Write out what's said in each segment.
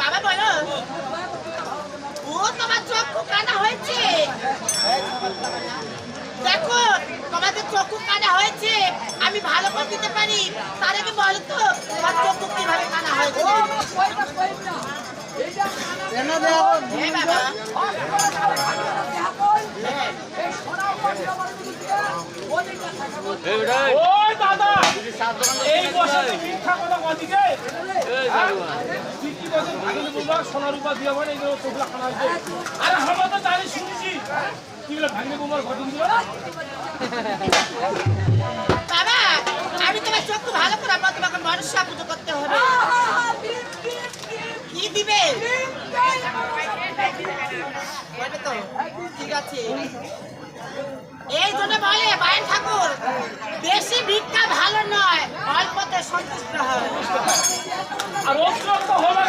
বাবা বলো। ও তোমার চক্ষু কানা হয়েছে। দেখো তোমাদের চক্ষু কানা হয়েছে। আমি ভালো করে দিতে পারি। তার আগে বলো তো তোমার চক্ষু কীভাবে কানা হয়েছে হ্যাঁ বাবা। এই বছর মিথ্যা কথা কদিকে তুই কি বলছিস? ভাগিনী বলবা সোনার উপা দিয়ে মানে এই চোখলা খানা আরে আমরা তো জানি শুনেছি। কি বলে ভাগিনী ঘটন দিল বাবা আমি তোমার চোখ ভালো করে আপনার তোমাকে মনসা পুজো করতে হবে। কি দিবে? ঠিক আছে। এই জন্য বলে বাইন ঠাকুর। বেশি ভিক্ষা ভালো নয় অল্পতে সন্তুষ্ট হয়। আর অতিরিক্ত হলে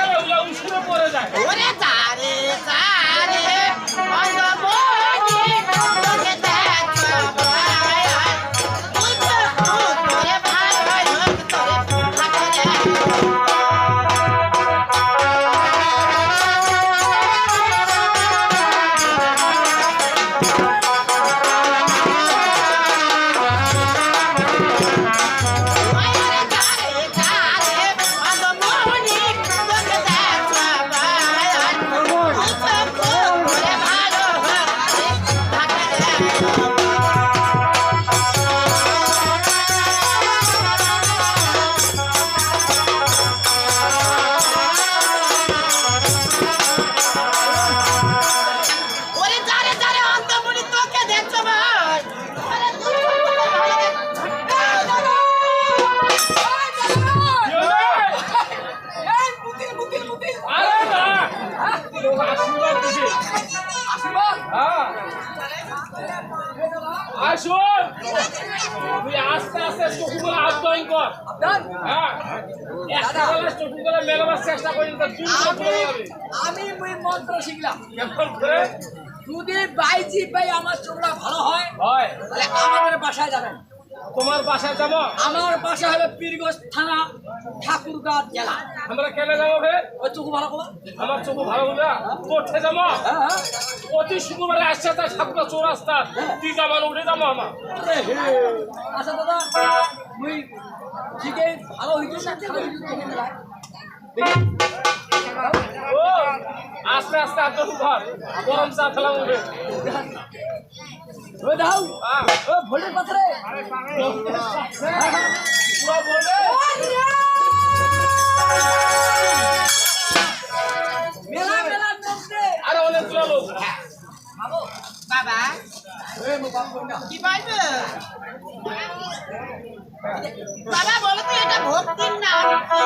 আসুন। তুই আস্তে আস্তে চকুগুলো আবদাইন কর। হ্যাঁ। চকুগুলো মেলাবার চেষ্টা করি আমি ওই মন্ত্র শিখলাম। কেমন করে? যদি বাইজি ভাই আমার চোখটা ভালো হয়। হয়। তাহলে আমাদের বাসায় যাবেন। তোমার বাসা যাব? আমার বাসা হবে পীরগঞ্জ থানা ঠাকুরগাঁ জেলা। আমরা কেন যাব ফের ওই চুকু ভালো করো আমার চুকু ভালো বুঝা কোঠে যাব? অতি হ্যাঁ। শুক্রবারে আসছে তাই সাতটা চৌরাস্তা। তুই যাবার উঠে যাব আমার। আচ্ছা দাদা মুই ঠিকই ভালো হইতে আস্তে আস্তে আদর ঘর গরম চা খেলাম দাও। হ্যাঁ। ও ভোল্টের পাথরে পুরো বলবে মেলা মেলা মধ্যে আরে অনেক লোক বাবা কি বলবে বাবা বলো তো এটা ভক্তির নাম কি?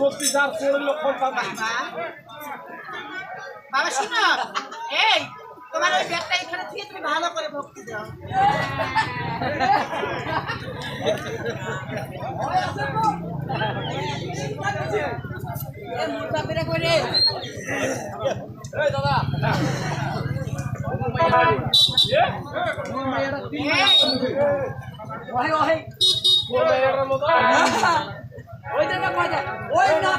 ভক্তি যার চোরের লক্ষণ তার বাবা শুনো এই তোমার ওই ব্যাগটা এখানে থেকে তুমি ভালো করে ভক্তি দাও দাদা ওই জায়গা কয় ওই না